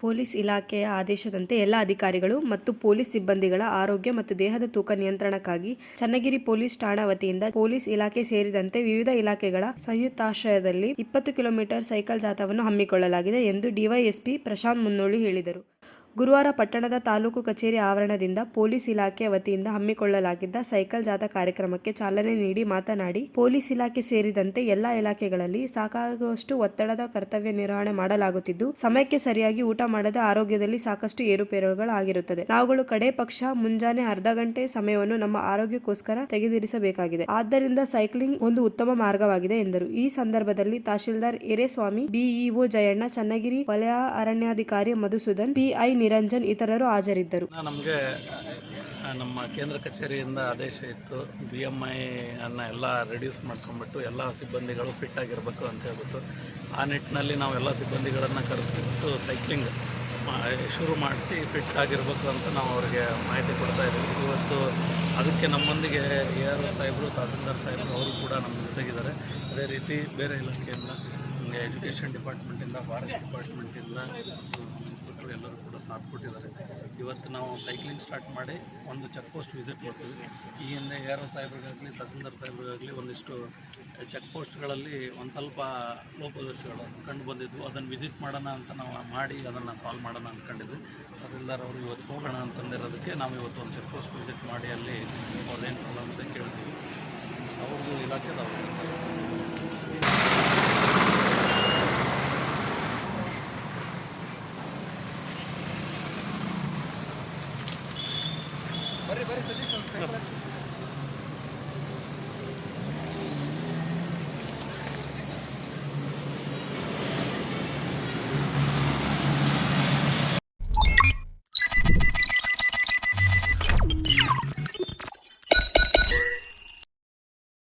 Police ಇಲಾಖೆಯ ಆದೇಶದಂತೆ ಎಲ್ಲ ಅಧಿಕಾರಿಗಳು ಮತ್ತು ಪೊಲೀಸ್ ಸಿಬ್ಬಂದಿಗಳ ಆರೋಗ್ಯ ಮತ್ತು ದೇಹದ ತೂಕ ನಿಯಂತ್ರಣಕ್ಕಾಗಿ ಚನ್ನಗಿರಿ ಪೊಲೀಸ್ ಠಾಣಾ ವತಿಯಿಂದ ಪೊಲೀಸ್ ಇಲಾಖೆ ಸೇರಿದಂತೆ ವಿವಿಧ ಇಲಾಖೆಗಳ ಸಂಯುಕ್ತಾಶ್ರಯದಲ್ಲಿ ಇಪ್ಪತ್ತು ಕಿಲೋಮೀಟರ್ ಸೈಕಲ್ ಜಾಥಾವನ್ನು ಹಮ್ಮಿಕೊಳ್ಳಲಾಗಿದೆ ಎಂದು ಡಿವೈಎಸ್ಪಿ ಪ್ರಶಾಂತ್ ಮುನ್ನೋಳಿ ಹೇಳಿದರು. ಗುರುವಾರ ಪಟ್ಟಣದ ತಾಲೂಕು ಕಚೇರಿ ಆವರಣದಿಂದ ಪೊಲೀಸ್ ಇಲಾಖೆ ವತಿಯಿಂದ ಹಮ್ಮಿಕೊಳ್ಳಲಾಗಿದ್ದ ಸೈಕಲ್ ಜಾಥಾ ಕಾರ್ಯಕ್ರಮಕ್ಕೆ ಚಾಲನೆ ನೀಡಿ ಮಾತನಾಡಿ, ಪೊಲೀಸ್ ಇಲಾಖೆ ಸೇರಿದಂತೆ ಎಲ್ಲಾ ಇಲಾಖೆಗಳಲ್ಲಿ ಸಾಕಾಗುವಷ್ಟು ಒತ್ತಡದ ಕರ್ತವ್ಯ ನಿರ್ವಹಣೆ ಮಾಡಲಾಗುತ್ತಿದ್ದು, ಸಮಯಕ್ಕೆ ಸರಿಯಾಗಿ ಊಟ ಮಾಡದ ಆರೋಗ್ಯದಲ್ಲಿ ಸಾಕಷ್ಟು ಏರುಪೇರುಗಳು ಆಗಿರುತ್ತದೆ. ನಾವುಗಳು ಕಡೆ ಪಕ್ಷ, ಮುಂಜಾನೆ ಅರ್ಧ ಗಂಟೆ ಸಮಯವನ್ನು ನಮ್ಮ ಆರೋಗ್ಯಕ್ಕೋಸ್ಕರ ತೆಗೆದಿರಿಸಬೇಕಾಗಿದೆ. ಆದ್ದರಿಂದ ಸೈಕ್ಲಿಂಗ್ ಒಂದು ಉತ್ತಮ ಮಾರ್ಗವಾಗಿದೆ ಎಂದರು. ಈ ಸಂದರ್ಭದಲ್ಲಿ ತಹಶೀಲ್ದಾರ್ ಎರೆಸ್ವಾಮಿ, ಬಿಇಒ ಜಯಣ್ಣ, ಚನ್ನಗಿರಿ ವಲಯ ಅರಣ್ಯಾಧಿಕಾರಿ ಮಧುಸೂದನ್, ಪಿಐ ನಿರಂಜನ್ ಇತರರು ಹಾಜರಿದ್ದರು ನಮಗೆ ನಮ್ಮ ಕೇಂದ್ರ ಕಚೇರಿಯಿಂದ ಆದೇಶ ಇತ್ತು ಬಿ ಎಂ ಐ ಅನ್ನು ಎಲ್ಲ ರೆಡ್ಯೂಸ್ ಮಾಡ್ಕೊಂಡ್ಬಿಟ್ಟು ಎಲ್ಲ ಸಿಬ್ಬಂದಿಗಳು ಫಿಟ್ ಆಗಿರಬೇಕು ಅಂತ ಹೇಳ್ಬಿಟ್ಟು ಆ ನಿಟ್ಟಿನಲ್ಲಿ ನಾವು ಎಲ್ಲ ಸಿಬ್ಬಂದಿಗಳನ್ನು ಕರೆಸ್ಬಿಟ್ಟು ಸೈಕ್ಲಿಂಗ್ ಶುರು ಮಾಡಿಸಿ ಫಿಟ್ ಆಗಿರಬೇಕು ಅಂತ ನಾವು ಅವ್ರಿಗೆ ಮಾಹಿತಿ ಕೊಡ್ತಾ ಇದ್ದೀವಿ ಇವತ್ತು ಅದಕ್ಕೆ ನಮ್ಮೊಂದಿಗೆ ಎ ಆರ್ ಸಾಹೇಬರು ತಹಸೀಲ್ದಾರ್ ಸಾಹೇಬರು ಅವರು ಕೂಡ ನಮ್ಮ ಜೊತೆಗಿದ್ದಾರೆ ಅದೇ ರೀತಿ ಬೇರೆ ಇಲಾಖೆಯಿಂದ ಎಜುಕೇಷನ್ ಡಿಪಾರ್ಟ್ಮೆಂಟಿಂದ ಫಾರೆಸ್ಟ್ ಡಿಪಾರ್ಟ್ಮೆಂಟಿಂದ ಎಲ್ಲರೂ ಕೂಡ ಸಾಥ್ ಕೊಟ್ಟಿದ್ದಾರೆ ಇವತ್ತು ನಾವು ಸೈಕ್ಲಿಂಗ್ ಸ್ಟಾರ್ಟ್ ಮಾಡಿ ಒಂದು ಚೆಕ್ ಪೋಸ್ಟ್ ವಿಸಿಟ್ ಮಾಡ್ತೀವಿ. ಈ ಹಿಂದೆ ಯಾರೋ ಸಾಹೇಬ್ರಿಗಾಗಲಿ, ತಹಸೀಲ್ದಾರ್ ಸಾಹೇಬ್ರಿಗಾಗಲಿ ಒಂದಿಷ್ಟು ಚೆಕ್ ಪೋಸ್ಟ್ಗಳಲ್ಲಿ ಒಂದು ಸ್ವಲ್ಪ ಲೋಪದೋಷಗಳು ಕಂಡು ಬಂದಿದ್ವು. ಅದನ್ನು ವಿಸಿಟ್ ಮಾಡೋಣ ಅಂತ ನಾವು ಮಾಡಿ ಅದನ್ನು ಸಾಲ್ವ್ ಮಾಡೋಣ ಅಂದ್ಕೊಂಡಿದ್ವಿ ತಹಸೀಲ್ದಾರ್ ಅವರು ಇವತ್ತು ಹೋಗೋಣ ಅಂತಂದಿರೋದಕ್ಕೆ ನಾವು ಇವತ್ತು ಒಂದು ಚೆಕ್ ಪೋಸ್ಟ್ ವಿಸಿಟ್ ಮಾಡಿ ಅಲ್ಲಿ ಅವ್ರದ್ದೇನು ಪ್ರಾಬ್ಲಮ್ ಅಂತ ಕೇಳ್ತೀವಿ. ಅವ್ರದ್ದು ಇಲಾಖೆದವ್ರು. ಬರ್ರಿ ಬರ್ರಿ ಸತೀಶ್ ಒಂದು ಸೈಕಲ್